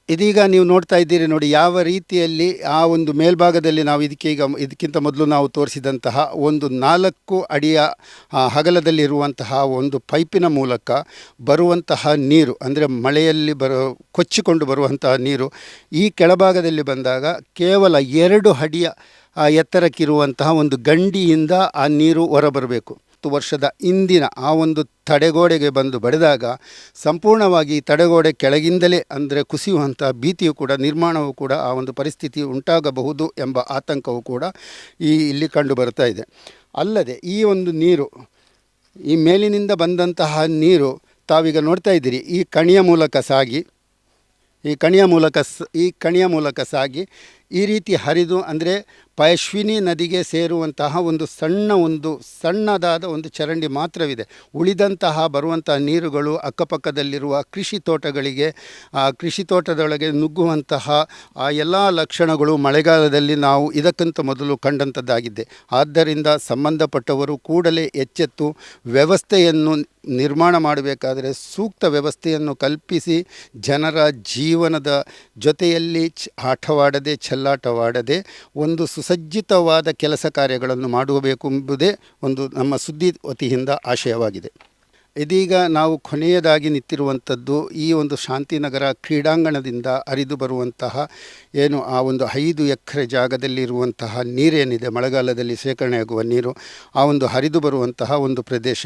ಇದೀಗ ನೀವು ನೋಡ್ತಾ ಇದ್ದೀರಿ ನೋಡಿ, ಯಾವ ರೀತಿಯಲ್ಲಿ ಆ ಒಂದು ಮೇಲ್ಭಾಗದಲ್ಲಿ ನಾವು ಇದಕ್ಕೆ ಈಗ ಇದಕ್ಕಿಂತ ಮೊದಲು ನಾವು ತೋರಿಸಿದಂತಹ ಒಂದು ನಾಲ್ಕು ಅಡಿಯ ಹಗಲದಲ್ಲಿರುವಂತಹ ಒಂದು ಪೈಪಿನ ಮೂಲಕ ಬರುವಂತಹ ನೀರು, ಅಂದರೆ ಮಳೆಯಲ್ಲಿ ಬರೋ, ಕೊಚ್ಚಿಕೊಂಡು ಬರುವಂತಹ ನೀರು ಈ ಕೆಳಭಾಗದಲ್ಲಿ ಬಂದಾಗ ಕೇವಲ ಎರಡು ಅಡಿಯ ಎತ್ತರಕ್ಕಿರುವಂತಹ ಒಂದು ಗಂಡಿಯಿಂದ ಆ ನೀರು ಹೊರಬರಬೇಕು. ಹತ್ತು ವರ್ಷದ ಇಂದಿನ ಆ ಒಂದು ತಡೆಗೋಡೆಗೆ ಬಂದು ಬಡಿದಾಗ ಸಂಪೂರ್ಣವಾಗಿ ತಡೆಗೋಡೆ ಕೆಳಗಿಂದಲೇ ಅಂದರೆ ಕುಸಿಯುವಂಥ ಭೀತಿಯು ಕೂಡ, ನಿರ್ಮಾಣವೂ ಕೂಡ ಆ ಒಂದು ಪರಿಸ್ಥಿತಿ ಉಂಟಾಗಬಹುದು ಎಂಬ ಆತಂಕವು ಕೂಡ ಈ ಇಲ್ಲಿ ಕಂಡು ಬರ್ತಾ ಇದೆ. ಅಲ್ಲದೆ ಈ ಒಂದು ನೀರು, ಈ ಮೇಲಿನಿಂದ ಬಂದಂತಹ ನೀರು ತಾವೀಗ ನೋಡ್ತಾ ಇದ್ದೀರಿ. ಈ ಕಣಿಯ ಮೂಲಕ ಸಾಗಿ, ಈ ಕಣಿಯ ಮೂಲಕ ಈ ಕಣಿಯ ಮೂಲಕ ಸಾಗಿ ಈ ರೀತಿ ಹರಿದು ಅಂದರೆ ಪಯಶ್ವಿನಿ ನದಿಗೆ ಸೇರುವಂತಹ ಒಂದು ಸಣ್ಣ ಒಂದು ಸಣ್ಣದಾದ ಒಂದು ಚರಂಡಿ ಮಾತ್ರವಿದೆ. ಉಳಿದಂತಹ ಬರುವಂತಹ ನೀರುಗಳು ಅಕ್ಕಪಕ್ಕದಲ್ಲಿರುವ ಕೃಷಿ ತೋಟಗಳಿಗೆ, ಆ ಕೃಷಿ ತೋಟದೊಳಗೆ ನುಗ್ಗುವಂತಹ ಆ ಎಲ್ಲ ಲಕ್ಷಣಗಳು ಮಳೆಗಾಲದಲ್ಲಿ ನಾವು ಇದಕ್ಕಿಂತ ಮೊದಲು ಕಂಡಂಥದ್ದಾಗಿದೆ ಆದ್ದರಿಂದ ಸಂಬಂಧಪಟ್ಟವರು ಕೂಡಲೇ ಎಚ್ಚೆತ್ತು ವ್ಯವಸ್ಥೆಯನ್ನು ನಿರ್ಮಾಣ ಮಾಡಬೇಕಾದರೆ ಸೂಕ್ತ ವ್ಯವಸ್ಥೆಯನ್ನು ಕಲ್ಪಿಸಿ ಜನರ ಜೀವನದ ಜೊತೆಯಲ್ಲಿ ಚ ಆಟವಾಡದೆ ಚೆಲ್ಲಾಟವಾಡದೆ ಒಂದು ಸುಸಜ್ಜಿತವಾದ ಕೆಲಸ ಕಾರ್ಯಗಳನ್ನು ಮಾಡಬೇಕೆಂಬುದೇ ಒಂದು ನಮ್ಮ ಸುದ್ದಿ ವತಿಯಿಂದ ಆಶಯವಾಗಿದೆ. ಇದೀಗ ನಾವು ಕೊನೆಯದಾಗಿ ನಿಂತಿರುವಂಥದ್ದು ಈ ಒಂದು ಶಾಂತಿನಗರ ಕ್ರೀಡಾಂಗಣದಿಂದ ಹರಿದು ಬರುವಂತಹ ಏನು ಆ ಒಂದು ಐದು ಎಕರೆ ಜಾಗದಲ್ಲಿರುವಂತಹ ನೀರೇನಿದೆ, ಮಳೆಗಾಲದಲ್ಲಿ ಶೇಖರಣೆಯಾಗುವ ನೀರು, ಆ ಒಂದು ಹರಿದು ಬರುವಂತಹ ಒಂದು ಪ್ರದೇಶ.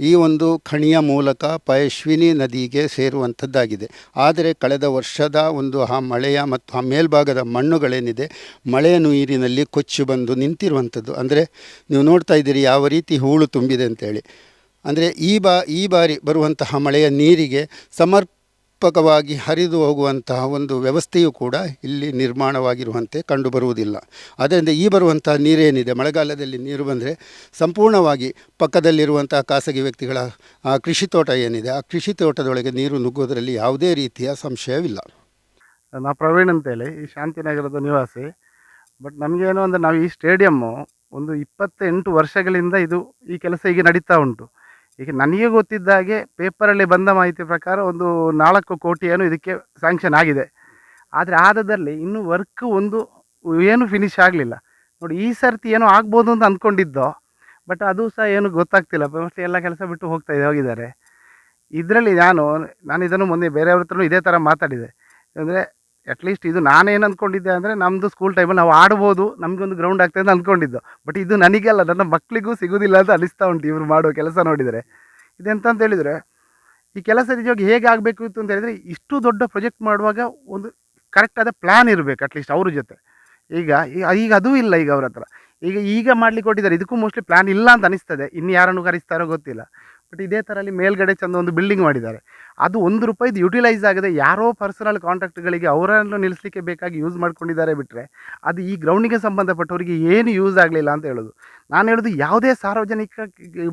ಈ ಒಂದು ಖಣಿಯ ಮೂಲಕ ಪಯಶ್ವಿನಿ ನದಿಗೆ ಸೇರುವಂಥದ್ದಾಗಿದೆ. ಆದರೆ ಕಳೆದ ವರ್ಷದ ಒಂದು ಆ ಮಳೆಯ ಮತ್ತು ಆ ಮೇಲ್ಭಾಗದ ಮಣ್ಣುಗಳೇನಿದೆ, ಮಳೆಯ ನೀರಿನಲ್ಲಿ ಕೊಚ್ಚಿ ಬಂದು ನಿಂತಿರುವಂಥದ್ದು. ಅಂದರೆ ನೀವು ನೋಡ್ತಾ ಇದ್ದೀರಿ ಯಾವ ರೀತಿ ಹೂಳು ತುಂಬಿದೆ ಅಂತೇಳಿ. ಅಂದರೆ ಈ ಬಾ, ಈ ಬಾರಿ ಬರುವಂತಹ ಮಳೆಯ ನೀರಿಗೆ ಸಮರ್ಪಕವಾಗಿ ಹರಿದು ಹೋಗುವಂತಹ ಒಂದು ವ್ಯವಸ್ಥೆಯು ಕೂಡ ಇಲ್ಲಿ ನಿರ್ಮಾಣವಾಗಿರುವಂತೆ ಕಂಡುಬರುವುದಿಲ್ಲ ಆದ್ದರಿಂದ ಈ ಬರುವಂತಹ ನೀರೇನಿದೆ, ಮಳೆಗಾಲದಲ್ಲಿ ನೀರು ಬಂದರೆ ಸಂಪೂರ್ಣವಾಗಿ ಪಕ್ಕದಲ್ಲಿರುವಂತಹ ಖಾಸಗಿ ವ್ಯಕ್ತಿಗಳ ಕೃಷಿ ತೋಟ ಏನಿದೆ, ಆ ಕೃಷಿ ತೋಟದೊಳಗೆ ನೀರು ನುಗ್ಗೋದರಲ್ಲಿ ಯಾವುದೇ ರೀತಿಯ ಸಂಶಯವಿಲ್ಲ. ನಾ ಪ್ರವೀಣ್ ಅಂತೇಳಿ, ಈ ಶಾಂತಿನಗರದ ನಿವಾಸಿ. ಬಟ್ ನಮಗೇನು ಅಂದರೆ ನಾವು ಈ ಸ್ಟೇಡಿಯಮ್ಮು ಒಂದು ಇಪ್ಪತ್ತೆಂಟು ವರ್ಷಗಳಿಂದ ಇದು ಈ ಕೆಲಸ ಈಗ ನಡೀತಾ ಉಂಟು. ಈಗ ನನಗೆ ಗೊತ್ತಿದ್ದ ಹಾಗೆ ಪೇಪರಲ್ಲಿ ಬಂದ ಮಾಹಿತಿ ಪ್ರಕಾರ ಒಂದು ನಾಲ್ಕು ಕೋಟಿ ಏನು ಇದಕ್ಕೆ ಸ್ಯಾಂಕ್ಷನ್ ಆಗಿದೆ. ಆದರೆ ಆದದಲ್ಲಿ ಇನ್ನೂ ವರ್ಕ್ ಒಂದು ಏನು ಫಿನಿಶ್ ಆಗಲಿಲ್ಲ. ನೋಡಿ, ಈ ಸರ್ತಿ ಏನೋ ಆಗ್ಬೋದು ಅಂತ ಅಂದ್ಕೊಂಡಿದ್ದೋ ಬಟ್ ಅದು ಸಹ ಏನು ಗೊತ್ತಾಗ್ತಿಲ್ಲ. ಮೋಸ್ಟ್ಲಿ ಎಲ್ಲ ಕೆಲಸ ಬಿಟ್ಟು ಹೋಗ್ತಾ ಇದೆ, ಹೋಗಿದ್ದಾರೆ. ಇದರಲ್ಲಿ ನಾನು ನಾನು ಇದನ್ನು ಮೊನ್ನೆ ಬೇರೆಯವ್ರ ಹತ್ರನೂ ಇದೇ ಥರ ಮಾತಾಡಿದೆ. ಅಂದರೆ ಅಟ್ಲೀಸ್ಟ್ ಇದು ನಾನೇನು ಅಂದ್ಕೊಂಡಿದ್ದೆ ಅಂದರೆ ನಮ್ಮದು ಸ್ಕೂಲ್ ಟೈಮಲ್ಲಿ ನಾವು ಆಡ್ಬೋದು ನಮಗೊಂದು ಗ್ರೌಂಡ್ ಆಗ್ತದೆ ಅಂತ ಅಂದ್ಕೊಂಡಿದ್ದು ಬಟ್ ಇದು ನನಗಲ್ಲ, ನನ್ನ ಮಕ್ಕಳಿಗೂ ಸಿಗೋದಿಲ್ಲ ಅಂತ ಅನಿಸ್ತಾ ಉಂಟು ಇವರು ಮಾಡೋ ಕೆಲಸ ನೋಡಿದರೆ. ಇದೆಂತ ಹೇಳಿದರೆ, ಈ ಕೆಲಸ ನಿಜವಾಗಿ ಹೇಗೆ ಆಗಬೇಕು ಇತ್ತು ಅಂತ ಹೇಳಿದರೆ, ಇಷ್ಟು ದೊಡ್ಡ ಪ್ರೊಜೆಕ್ಟ್ ಮಾಡುವಾಗ ಒಂದು ಕರೆಕ್ಟಾದ ಪ್ಲ್ಯಾನ್ ಇರಬೇಕು ಅಟ್ಲೀಸ್ಟ್ ಅವ್ರ ಜೊತೆ. ಈಗ ಈಗ ಅದೂ ಇಲ್ಲ ಈಗ ಅವ್ರ ಹತ್ರ. ಈಗ ಈಗ ಮಾಡ್ಲಿಕ್ಕೆ ಕೊಟ್ಟಿದ್ದಾರೆ, ಇದಕ್ಕೂ ಮೋಸ್ಟ್ಲಿ ಪ್ಲ್ಯಾನ್ ಇಲ್ಲ ಅಂತ ಅನಿಸ್ತದೆ. ಇನ್ನು ಯಾರನ್ನು ಕರೆಸ್ತಾರೋ ಗೊತ್ತಿಲ್ಲ. ಬಟ್ ಇದೇ ಥರ ಅಲ್ಲಿ ಮೇಲ್ಗಡೆ ಚಂದ ಒಂದು ಬಿಲ್ಡಿಂಗ್ ಮಾಡಿದ್ದಾರೆ. ಅದು ಒಂದು ರೂಪಾಯಿದು ಯುಟಿಲೈಸ್ ಆಗದೆ ಯಾರೋ ಪರ್ಸನಲ್ ಕಾಂಟ್ರಾಕ್ಟ್ಗಳಿಗೆ ಅವರನ್ನು ನಿಲ್ಲಿಸಲಿಕ್ಕೆ ಬೇಕಾಗಿ ಯೂಸ್ ಮಾಡ್ಕೊಂಡಿದ್ದಾರೆ ಬಿಟ್ಟರೆ ಅದು ಈ ಗ್ರೌಂಡಿಗೆ ಸಂಬಂಧಪಟ್ಟವರಿಗೆ ಏನು ಯೂಸ್ ಆಗಲಿಲ್ಲ ಅಂತ ಹೇಳೋದು. ನಾನು ಹೇಳೋದು ಯಾವುದೇ ಸಾರ್ವಜನಿಕ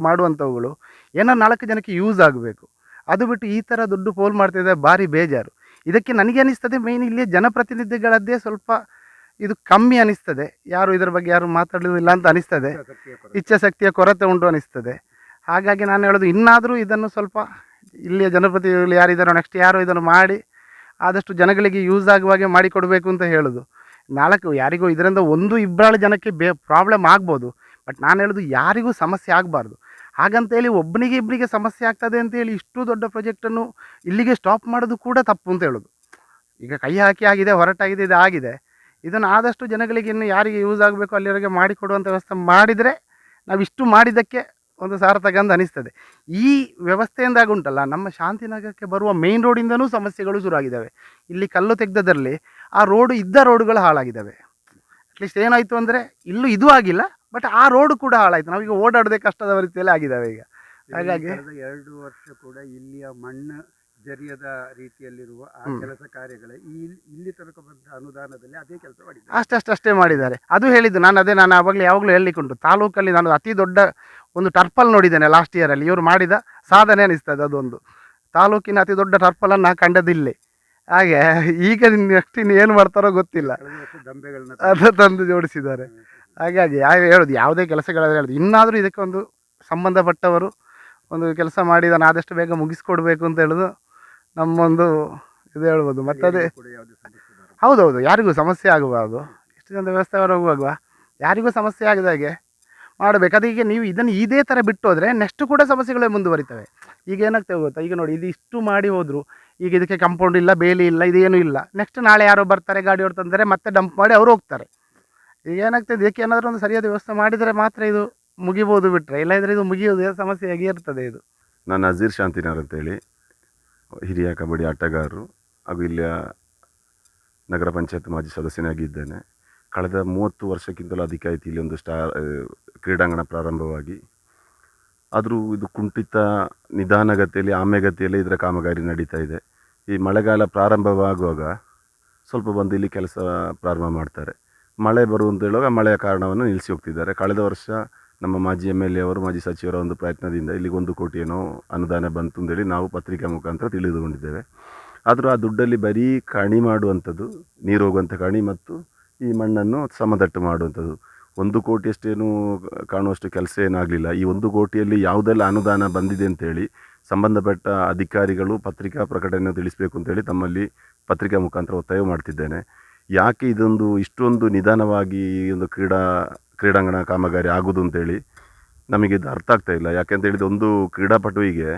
ಮಾಡುವಂಥವುಗಳು ಏನೋ ನಾಲ್ಕು ಜನಕ್ಕೆ ಯೂಸ್ ಆಗಬೇಕು. ಅದು ಬಿಟ್ಟು ಈ ಥರ ದುಡ್ಡು ಪೋಲ್ ಮಾಡ್ತಿದ್ದಾರೆ ಭಾರಿ ಬೇಜಾರು. ಇದಕ್ಕೆ ನನಗೆ ಅನಿಸ್ತದೆ ಮೇಯ್ನ್ ಇಲ್ಲಿ ಜನಪ್ರತಿನಿಧಿಗಳದ್ದೇ ಸ್ವಲ್ಪ ಇದು ಕಮ್ಮಿ ಅನಿಸ್ತದೆ. ಯಾರು ಇದರ ಬಗ್ಗೆ ಯಾರು ಮಾತಾಡಲಿಲ್ಲ ಅಂತ ಅನಿಸ್ತದೆ. ಇಚ್ಛಾಶಕ್ತಿಯ ಕೊರತೆ ಉಂಟು ಅನಿಸ್ತದೆ. ಹಾಗಾಗಿ ನಾನು ಹೇಳೋದು ಇನ್ನಾದರೂ ಇದನ್ನು ಸ್ವಲ್ಪ ಇಲ್ಲಿಯ ಜನಪ್ರತಿನಿಧಿಗಳು ಯಾರಿದ್ದಾರೋ ನೆಕ್ಸ್ಟ್ ಯಾರು ಇದನ್ನು ಮಾಡಿ ಆದಷ್ಟು ಜನಗಳಿಗೆ ಯೂಸ್ ಆಗುವ ಹಾಗೆ ಮಾಡಿಕೊಡಬೇಕು ಅಂತ ಹೇಳೋದು. ನಾಲ್ಕು, ಯಾರಿಗೂ ಇದರಿಂದ ಒಂದು ಇಬ್ಬರಾಳು ಜನಕ್ಕೆ ಬೇ ಪ್ರಾಬ್ಲಮ್ ಆಗ್ಬೋದು. ಬಟ್ ನಾನು ಹೇಳೋದು ಯಾರಿಗೂ ಸಮಸ್ಯೆ ಆಗಬಾರ್ದು. ಹಾಗಂತೇಳಿ ಒಬ್ಬನಿಗೆ ಇಬ್ಬರಿಗೆ ಸಮಸ್ಯೆ ಆಗ್ತದೆ ಅಂತೇಳಿ ಇಷ್ಟು ದೊಡ್ಡ ಪ್ರಾಜೆಕ್ಟನ್ನು ಇಲ್ಲಿಗೆ ಸ್ಟಾಪ್ ಮಾಡೋದು ಕೂಡ ತಪ್ಪು ಅಂತ ಹೇಳೋದು. ಈಗ ಕೈ ಹಾಕಿ ಆಗಿದೆ, ಹೊರಟಾಗಿದೆ, ಇದು ಆಗಿದೆ. ಇದನ್ನು ಆದಷ್ಟು ಜನಗಳಿಗೆ ಇನ್ನು ಯಾರಿಗೆ ಯೂಸ್ ಆಗಬೇಕು, ಅಲ್ಲಿವರೆಗೆ ಮಾಡಿಕೊಡುವಂಥ ವ್ಯವಸ್ಥೆ ಮಾಡಿದರೆ ನಾವು ಇಷ್ಟು ಮಾಡಿದ್ದಕ್ಕೆ ಒಂದು ಸಾರ್ಥಕ ಅಂತ ಅನಿಸ್ತದೆ. ಈ ವ್ಯವಸ್ಥೆಯಿಂದಾಗ ಉಂಟಲ್ಲ ನಮ್ಮ ಶಾಂತಿನಗರಕ್ಕೆ ಬರುವ ಮೇನ್ ರೋಡಿಂದನೂ ಸಮಸ್ಯೆಗಳು ಶುರುವಾಗಿದ್ದಾವೆ. ಇಲ್ಲಿ ಕಲ್ಲು ತೆಗೆದದರಲ್ಲಿ ಆ ರೋಡು ಇದ್ದ ರೋಡುಗಳು ಹಾಳಾಗಿದ್ದಾವೆ. ಅಟ್ಲೀಸ್ಟ್ ಏನಾಯಿತು ಅಂದರೆ ಇಲ್ಲೂ ಇದು ಆಗಿಲ್ಲ ಬಟ್ ಆ ರೋಡ್ ಕೂಡ ಹಾಳಾಯಿತು. ನಾವೀಗ ಓಡಾಡೋದೇ ಕಷ್ಟದ ರೀತಿಯಲ್ಲಿ ಆಗಿದ್ದಾವೆ ಈಗ. ಹಾಗಾಗಿ- ಎರಡು ವರ್ಷ ಕೂಡ ಇಲ್ಲಿಯ ಮಣ್ಣು ಜರಿಯದ ರೀತಿಯಲ್ಲಿರುವ ಆ ಕೆಲಸ ಕಾರ್ಯಗಳ ಈ ಇಲ್ಲಿ ತನಕ ಬಂದ ಅನುದಾನದಲ್ಲಿ ಅದೇ ಕೆಲಸ ಮಾಡಿದ್ದಾರೆ. ಅಷ್ಟಷ್ಟೇ ಮಾಡಿದ್ದಾರೆ. ಅದು ಹೇಳಿದ್ದು ನಾನು ಅದೇ ನಾನು ಆವಾಗಲೇ ಯಾವಾಗಲೂ ಹೇಳಿಕೊಂಡು ತಾಲೂಕಲ್ಲಿ ನಾನು ಅತಿ ದೊಡ್ಡ ಒಂದು ಟರ್ಪಲ್ ನೋಡಿದ್ದೇನೆ ಲಾಸ್ಟ್ ಇಯರಲ್ಲಿ ಇವರು ಮಾಡಿದ ಸಾಧನೆ ಅನಿಸ್ತದೆ ಅದೊಂದು. ತಾಲೂಕಿನ ಅತಿ ದೊಡ್ಡ ಟರ್ಪಲನ್ನು ನಾನು ಕಂಡದಿಲ್ಲೇ. ಹಾಗೆ ಈಗ ನೆಕ್ಸ್ಟ್ ಇನ್ನು ಏನು ಮಾಡ್ತಾರೋ ಗೊತ್ತಿಲ್ಲ. ಅದು ತಂದು ಜೋಡಿಸಿದ್ದಾರೆ. ಹಾಗಾಗಿ ಯಾವ ಹೇಳೋದು ಯಾವುದೇ ಕೆಲಸಗಳಾದ್ರೆ ಹೇಳೋದು. ಇನ್ನಾದರೂ ಇದಕ್ಕೆ ಒಂದು ಸಂಬಂಧಪಟ್ಟವರು ಒಂದು ಕೆಲಸ ಮಾಡಿದ ಆದಷ್ಟು ಬೇಗ ಮುಗಿಸ್ಕೊಡ್ಬೇಕು ಅಂತ ಹೇಳೋದು ನಮ್ಮೊಂದು ಇದು ಹೇಳ್ಬೋದು ಮತ್ತು ಅದೇ ಸಮಸ್ಯೆ ಹೌದೌದು ಯಾರಿಗೂ ಸಮಸ್ಯೆ ಆಗಬಾರ್ದು ಇಷ್ಟು ಜನ ವ್ಯವಸ್ಥೆ ಹೋಗುವಾಗ ಯಾರಿಗೂ ಸಮಸ್ಯೆ ಆಗದ ಹಾಗೆ ಮಾಡಬೇಕು. ಅದಕ್ಕೆ ನೀವು ಇದನ್ನು ಇದೇ ಥರ ಬಿಟ್ಟು ಹೋದರೆ ನೆಕ್ಸ್ಟ್ ಕೂಡ ಸಮಸ್ಯೆಗಳೇ ಮುಂದುವರಿತವೆ. ಈಗ ಏನಾಗ್ತವೆ ಗೊತ್ತಾ? ಈಗ ನೋಡಿ ಇದು ಇಷ್ಟು ಮಾಡಿ ಹೋದರು ಈಗ ಇದಕ್ಕೆ ಕಂಪೌಂಡ್ ಇಲ್ಲ ಬೇಲಿ ಇಲ್ಲ ಇದೇನೂ ಇಲ್ಲ. ನೆಕ್ಸ್ಟ್ ನಾಳೆ ಯಾರೋ ಬರ್ತಾರೆ ಗಾಡಿ ಹೊಡ್ತಂದರೆ ಮತ್ತೆ ಡಂಪ್ ಮಾಡಿ ಅವ್ರು ಹೋಗ್ತಾರೆ. ಈಗ ಏನಾಗ್ತದೆ? ಇದಕ್ಕೆ ಏನಾದರೂ ಒಂದು ಸರಿಯಾದ ವ್ಯವಸ್ಥೆ ಮಾಡಿದರೆ ಮಾತ್ರ ಇದು ಮುಗಿಬೋದು ಬಿಟ್ಟರೆ ಇಲ್ಲದಿದ್ದರೆ ಇದು ಮುಗಿಯೋದು ಸಮಸ್ಯೆಯಾಗಿ ಇರ್ತದೆ ಇದು. ನಾನು ಅಜೀರ್ ಶಾಂತಿನಾರ್ ಅಂತೇಳಿ. ಹಿರಿಯ ಕಬಡ್ಡಿ ಆಟಗಾರರು ಹಾಗೂ ಇಲ್ಲಿಯ ನಗರ ಪಂಚಾಯತ್ ಮಾಜಿ ಸದಸ್ಯನಾಗಿದ್ದೇನೆ. ಕಳೆದ ಮೂವತ್ತು ವರ್ಷಕ್ಕಿಂತಲೂ ಅಧಿಕ ಆಯಿತು ಇಲ್ಲಿ ಒಂದು ಸ್ಟಾ ಕ್ರೀಡಾಂಗಣ ಪ್ರಾರಂಭವಾಗಿ. ಆದರೂ ಇದು ಕುಂಠಿತ ನಿಧಾನಗತಿಯಲ್ಲಿ ಆಮೆಗತಿಯಲ್ಲಿ ಇದರ ಕಾಮಗಾರಿ ನಡೀತಾ ಇದೆ. ಈ ಮಳೆಗಾಲ ಪ್ರಾರಂಭವಾಗುವಾಗ ಸ್ವಲ್ಪ ಬಂದು ಇಲ್ಲಿ ಕೆಲಸ ಪ್ರಾರಂಭ ಮಾಡ್ತಾರೆ. ಮಳೆ ಬರುವಂತ ಹೇಳುವಾಗ ಮಳೆಯ ಕಾರಣವನ್ನು ನಿಲ್ಲಿಸಿ ಹೋಗ್ತಿದ್ದಾರೆ. ಕಳೆದ ವರ್ಷ ನಮ್ಮ ಮಾಜಿ ಎಂ ಎಲ್ ಎ ಅವರು, ಮಾಜಿ ಸಚಿವರ ಒಂದು ಪ್ರಯತ್ನದಿಂದ ಇಲ್ಲಿಗೆ ಒಂದು ಕೋಟಿ ಏನೋ ಅನುದಾನ ಬಂತು ಅಂತೇಳಿ ನಾವು ಪತ್ರಿಕಾ ಮುಖಾಂತರ ತಿಳಿದುಕೊಂಡಿದ್ದೇವೆ. ಆದರೂ ಆ ದುಡ್ಡಲ್ಲಿ ಬರೀ ಕಣಿ ಮಾಡುವಂಥದ್ದು, ನೀರು ಹೋಗುವಂಥ ಕಣಿ ಮತ್ತು ಈ ಮಣ್ಣನ್ನು ಸಮದಟ್ಟು ಮಾಡುವಂಥದ್ದು. ಒಂದು ಕೋಟಿಯಷ್ಟೇನು ಕಾಣುವಷ್ಟು ಕೆಲಸ ಏನಾಗಲಿಲ್ಲ. ಈ ಒಂದು ಕೋಟಿಯಲ್ಲಿ ಯಾವುದೆಲ್ಲ ಅನುದಾನ ಬಂದಿದೆ ಅಂತೇಳಿ ಸಂಬಂಧಪಟ್ಟ ಅಧಿಕಾರಿಗಳು ಪತ್ರಿಕಾ ಪ್ರಕಟಣೆ ತಿಳಿಸಬೇಕು ಅಂತೇಳಿ ತಮ್ಮಲ್ಲಿ ಪತ್ರಿಕಾ ಮುಖಾಂತರ ಒತ್ತಾಯ ಮಾಡ್ತಿದ್ದೇನೆ. ಯಾಕೆ ಇದೊಂದು ಇಷ್ಟೊಂದು ನಿಧಾನವಾಗಿ ಒಂದು ಕ್ರೀಡಾ ಕ್ರೀಡಾಂಗಣ ಕಾಮಗಾರಿ ಆಗೋದು ಅಂತೇಳಿ ನಮಗೆ ಇದು ಅರ್ಥ ಆಗ್ತಾ ಇಲ್ಲ. ಯಾಕೆಂತ ಹೇಳಿದ್ರೆ ಒಂದು ಕ್ರೀಡಾಪಟುವಿಗೆ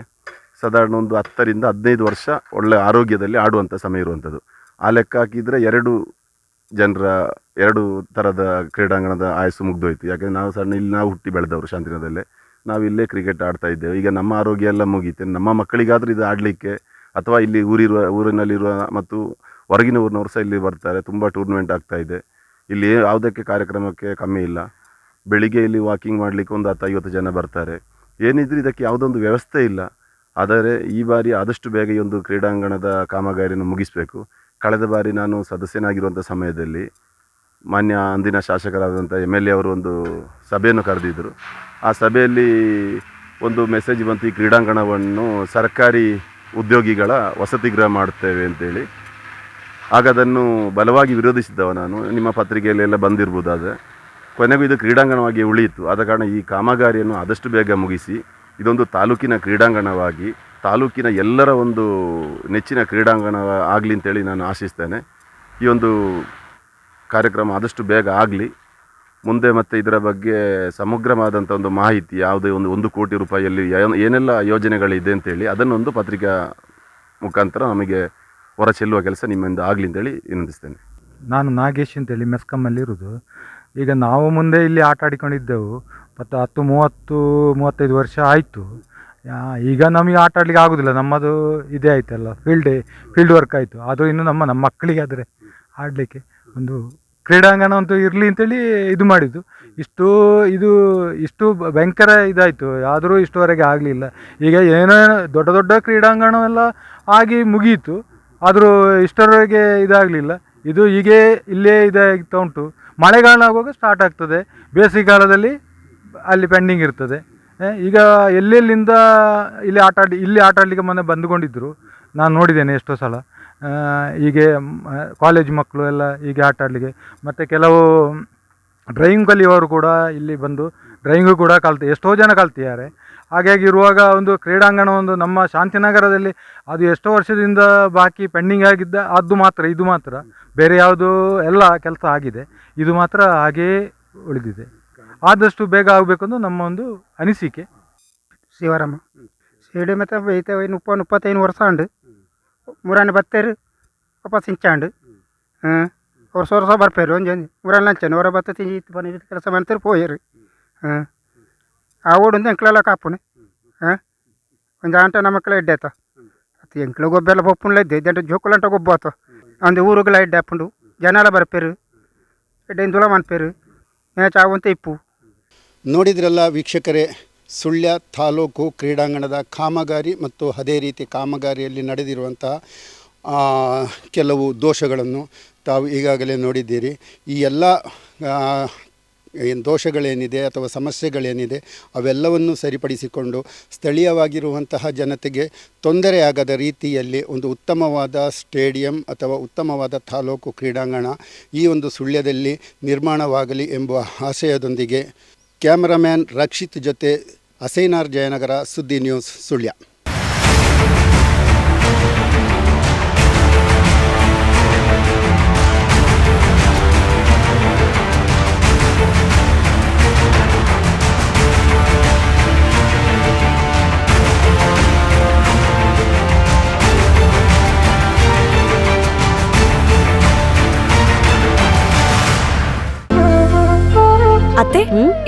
ಸಾಧಾರಣ ಒಂದು ಹತ್ತರಿಂದ ಹದಿನೈದು ವರ್ಷ ಒಳ್ಳೆ ಆರೋಗ್ಯದಲ್ಲಿ ಆಡುವಂಥ ಸಮಯ ಇರುವಂಥದ್ದು ಆ ಲೆಕ್ಕ ಹಾಕಿದರೆ ಎರಡು ಜನರ, ಎರಡು ಥರದ ಕ್ರೀಡಾಂಗಣದ ಆಯಸ್ಸು ಮುಗ್ದೋಯ್ತು. ಯಾಕೆಂದರೆ ನಾವು ಸಣ್ಣ, ಇಲ್ಲಿ ನಾವು ಹುಟ್ಟಿ ಬೆಳೆದವರು ಶಾಂತಿನದಲ್ಲೇ ನಾವು ಇಲ್ಲೇ ಕ್ರಿಕೆಟ್ ಆಡ್ತಾ ಇದ್ದೇವೆ. ಈಗ ನಮ್ಮ ಆರೋಗ್ಯ ಎಲ್ಲ ಮುಗೀತೆ. ನಮ್ಮ ಮಕ್ಕಳಿಗಾದರೂ ಇದು ಆಡಲಿಕ್ಕೆ ಅಥವಾ ಇಲ್ಲಿ ಊರಿರುವ, ಊರಿನಲ್ಲಿರುವ ಮತ್ತು ಹೊರಗಿನ ಊರಿನವರು ಸಹ ಇಲ್ಲಿ ಬರ್ತಾರೆ. ತುಂಬ ಟೂರ್ನಮೆಂಟ್ ಆಗ್ತಾ ಇದೆ. ಇಲ್ಲಿ ಯಾವುದಕ್ಕೆ ಕಾರ್ಯಕ್ರಮಕ್ಕೆ ಕಮ್ಮಿ ಇಲ್ಲ. ಬೆಳಿಗ್ಗೆ ಇಲ್ಲಿ ವಾಕಿಂಗ್ ಮಾಡಲಿಕ್ಕೆ ಒಂದು ಹತ್ತು ಐವತ್ತು ಜನ ಬರ್ತಾರೆ. ಏನಿದ್ರು ಇದಕ್ಕೆ ಯಾವುದೊಂದು ವ್ಯವಸ್ಥೆ ಇಲ್ಲ. ಆದರೆ ಈ ಬಾರಿ ಆದಷ್ಟು ಬೇಗ ಈ ಒಂದು ಕ್ರೀಡಾಂಗಣದ ಕಾಮಗಾರಿಯನ್ನು ಮುಗಿಸಬೇಕು. ಕಳೆದ ಬಾರಿ ನಾನು ಸದಸ್ಯನಾಗಿರುವಂಥ ಸಮಯದಲ್ಲಿ ಮಾನ್ಯ ಅಂದಿನ ಶಾಸಕರಾದಂಥ ಎಂ ಎಲ್ ಎ ಅವರು ಒಂದು ಸಭೆಯನ್ನು ಕರೆದಿದ್ದರು. ಆ ಸಭೆಯಲ್ಲಿ ಒಂದು ಮೆಸೇಜ್ ಬಂತು, ಈ ಕ್ರೀಡಾಂಗಣವನ್ನು ಸರ್ಕಾರಿ ಉದ್ಯೋಗಿಗಳ ವಸತಿ ಗೃಹ ಮಾಡುತ್ತೇವೆ ಅಂತೇಳಿ. ಆಗ ಅದನ್ನು ಬಲವಾಗಿ ವಿರೋಧಿಸಿದ್ದವ ನಾನು. ನಿಮ್ಮ ಪತ್ರಿಕೆಯಲ್ಲೆಲ್ಲ ಬಂದಿರ್ಬೋದು ಅದು ಕೊನೆಗೂ ಇದು ಕ್ರೀಡಾಂಗಣವಾಗಿ ಉಳಿಯಿತು. ಆದ ಕಾರಣ ಈ ಕಾಮಗಾರಿಯನ್ನು ಆದಷ್ಟು ಬೇಗ ಮುಗಿಸಿ, ಇದೊಂದು ತಾಲೂಕಿನ ಕ್ರೀಡಾಂಗಣವಾಗಿ, ತಾಲೂಕಿನ ಎಲ್ಲರ ಒಂದು ನೆಚ್ಚಿನ ಕ್ರೀಡಾಂಗಣ ಆಗಲಿ ಅಂತೇಳಿ ನಾನು ಆಶಿಸ್ತೇನೆ. ಈ ಒಂದು ಕಾರ್ಯಕ್ರಮ ಆದಷ್ಟು ಬೇಗ ಆಗಲಿ. ಮುಂದೆ ಮತ್ತೆ ಇದರ ಬಗ್ಗೆ ಸಮಗ್ರವಾದಂಥ ಒಂದು ಮಾಹಿತಿ, ಯಾವುದೇ ಒಂದು ಒಂದು ಕೋಟಿ ರೂಪಾಯಿಯಲ್ಲಿ ಏನ್- ಏನೆಲ್ಲ ಯೋಜನೆಗಳಿದೆ ಅಂತೇಳಿ ಅದನ್ನೊಂದು ಪತ್ರಿಕಾ ಮುಖಾಂತರ ನಮಗೆ ಹೊರ ಚೆಲ್ಲುವ ಕೆಲಸ ನಿಮ್ಮಿಂದ ಆಗಲಿ ಅಂತೇಳಿ ವಿನಂತಿಸ್ತೇನೆ. ನಾನು ನಾಗೇಶ್ ಅಂತೇಳಿ ಮೆಸ್ಕಮ್ಮಲ್ಲಿ ಇರೋದು. ಈಗ ನಾವು ಮುಂದೆ ಇಲ್ಲಿ ಆಟ ಆಡಿಕೊಂಡಿದ್ದೆವು. ಮತ್ತು ಹತ್ತು, ಮೂವತ್ತು, ಮೂವತ್ತೈದು ವರ್ಷ ಆಯಿತು. ಈಗ ನಮಗೆ ಆಟ ಆಡಲಿಕ್ಕೆ ಆಗೋದಿಲ್ಲ. ನಮ್ಮದು ಇದೇ ಆಯ್ತಲ್ಲ ಫೀಲ್ಡ್ ಫೀಲ್ಡ್ ವರ್ಕ್ ಆಯಿತು. ಆದರೂ ಇನ್ನು ನಮ್ಮ ನಮ್ಮ ಮಕ್ಕಳಿಗೆ ಆದರೆ ಆಡಲಿಕ್ಕೆ ಒಂದು ಕ್ರೀಡಾಂಗಣ ಅಂತೂ ಇರಲಿ ಅಂತೇಳಿ ಇದು ಮಾಡಿದ್ದು. ಇಷ್ಟು ಇದು, ಇಷ್ಟು ಭಯಂಕರ ಇದಾಯಿತು. ಆದರೂ ಇಷ್ಟುವರೆಗೆ ಆಗಲಿಲ್ಲ. ಈಗ ಏನೇನೋ ದೊಡ್ಡ ದೊಡ್ಡ ಕ್ರೀಡಾಂಗಣವೆಲ್ಲ ಆಗಿ ಮುಗಿಯಿತು ಆದರೂ ಇಷ್ಟರವರೆಗೆ ಇದಾಗಲಿಲ್ಲ. ಇದು ಹೀಗೆ ಇಲ್ಲೇ ಇದಾಗ್ತಾ ಉಂಟು. ಮಳೆಗಾಲ ಆಗುವಾಗ ಸ್ಟಾರ್ಟ್ ಆಗ್ತದೆ. ಬೇಸಿಗೆಗಾಲದಲ್ಲಿ ಅಲ್ಲಿ ಪೆಂಡಿಂಗ್ ಇರ್ತದೆ. ಈಗ ಎಲ್ಲೆಲ್ಲಿಂದ ಇಲ್ಲಿ ಆಟ ಆಡಿ, ಇಲ್ಲಿ ಆಟ ಆಡಲಿಕ್ಕೆ ಮೊನ್ನೆ ಬಂದುಕೊಂಡಿದ್ದರು ನಾನು ನೋಡಿದ್ದೇನೆ ಎಷ್ಟೋ ಸಲ. ಹೀಗೆ ಕಾಲೇಜ್ ಮಕ್ಕಳು ಎಲ್ಲ ಹೀಗೆ ಆಟ ಆಡಲಿಕ್ಕೆ. ಮತ್ತು ಕೆಲವು ಡ್ರೈವಿಂಗ್ ಕಲಿಯುವವರು ಕೂಡ ಇಲ್ಲಿ ಬಂದು, ಡ್ರೈವಿಂಗು ಕೂಡ ಕಲ್ತು, ಎಷ್ಟೋ ಜನ ಕಲ್ತಿದ್ದಾರೆ. ಹಾಗಾಗಿ ಇರುವಾಗ ಒಂದು ಕ್ರೀಡಾಂಗಣ ಒಂದು ನಮ್ಮ ಶಾಂತಿನಗರದಲ್ಲಿ ಅದು ಎಷ್ಟೋ ವರ್ಷದಿಂದ ಬಾಕಿ ಪೆಂಡಿಂಗ್ ಆಗಿದ್ದ, ಅದು ಮಾತ್ರ, ಇದು ಮಾತ್ರ. ಬೇರೆ ಯಾವುದು ಎಲ್ಲ ಕೆಲಸ ಆಗಿದೆ. ಇದು ಮಾತ್ರ ಹಾಗೇ ಉಳಿದಿದೆ. ಆದಷ್ಟು ಬೇಗ ಆಗಬೇಕು ಅಂತ ನಮ್ಮ ಒಂದು ಅನಿಸಿಕೆ. ಶಿವರಾಮ. ಶಿವಡಿ ಮತ್ತು ಇನ್ನು ಉಪ್ಪ ಮುಪ್ಪತ್ತೈದು ವರ್ಷ ಉಂಡು ಮೂರನೇ ಬತ್ತೇರು, ವಾಪಸ್ ಸಿಂಚಾಂಡು ಹಾಂ ವರ್ಷ ವರ್ಷ ಬರ್ಪೇರು ಒಂದು ಮೂರನೇ ನಂಚನೆ ಹೊರ ಬತ್ತ ತಿಂಜಿ ಇತ್ತು ಕೆಲಸ ಮಾಡ್ತಾರೆ ಪೋಯರು. ಹಾಂ ಆ ಓಡು ಎಂಕ್ಲೆಲ್ಲ ಕಾಪುನೆ. ಹಾಂ? ಒಂದು ಆಂಟ ನಮ್ಮ ಮಕ್ಕಳ ಎಡ್ಡೆ ಆತ. ಅದು ಎಂಕ್ಲ ಗೊಬ್ಬೆಲ್ಲ ಬೊಪ್ಪುಣ್ಲ ಇದ್ದೆ. ಇದ್ದಂಟ ಜೋಕುಲಂಟ ಗೊಬ್ಬ ಆತ. ಅಂದು ಊರುಗಳ ಎಡ್ಡೆ ಹಾಪುಂಡು ಜನ ಎಲ್ಲ ಬರ್ಪೇರು ಎಡ್ಡೆ ಇಂದುಲ ಮನ್ಪೇರು ಮ್ಯಾಚ್ ಆಗುವಂತ ಇಪ್ಪು. ನೋಡಿದ್ರಲ್ಲ ವೀಕ್ಷಕರೇ ಸುಳ್ಯ ತಾಲೂಕು ಕ್ರೀಡಾಂಗಣದ ಕಾಮಗಾರಿ ಮತ್ತು ಅದೇ ರೀತಿ ಕಾಮಗಾರಿಯಲ್ಲಿ ನಡೆದಿರುವಂತಹ ಕೆಲವು ದೋಷಗಳನ್ನು ತಾವು ಈಗಾಗಲೇ ನೋಡಿದ್ದೀರಿ. ಈ ಎಲ್ಲ ಏನು ದೋಷಗಳೇನಿದೆ ಅಥವಾ ಸಮಸ್ಯೆಗಳೇನಿದೆ ಅವೆಲ್ಲವನ್ನು ಸರಿಪಡಿಸಿಕೊಂಡು ಸ್ಥಳೀಯವಾಗಿರುವಂತಹ ಜನತೆಗೆ ತೊಂದರೆಯಾಗದ ರೀತಿಯಲ್ಲಿ ಒಂದು ಉತ್ತಮವಾದ ಸ್ಟೇಡಿಯಂ ಅಥವಾ ಉತ್ತಮವಾದ ತಾಲೂಕು ಕ್ರೀಡಾಂಗಣ ಈ ಒಂದು ಸುಳ್ಯದಲ್ಲಿ ನಿರ್ಮಾಣವಾಗಲಿ ಎಂಬ ಆಶಯದೊಂದಿಗೆ ಕ್ಯಾಮರಾಮ್ಯಾನ್ ರಕ್ಷಿತ್ ಜೊತೆ ಅಸೈನಾರ್ ಜಯನಗರ ಸುದ್ದಿ ನ್ಯೂಸ್ ಸುಳ್ಯ.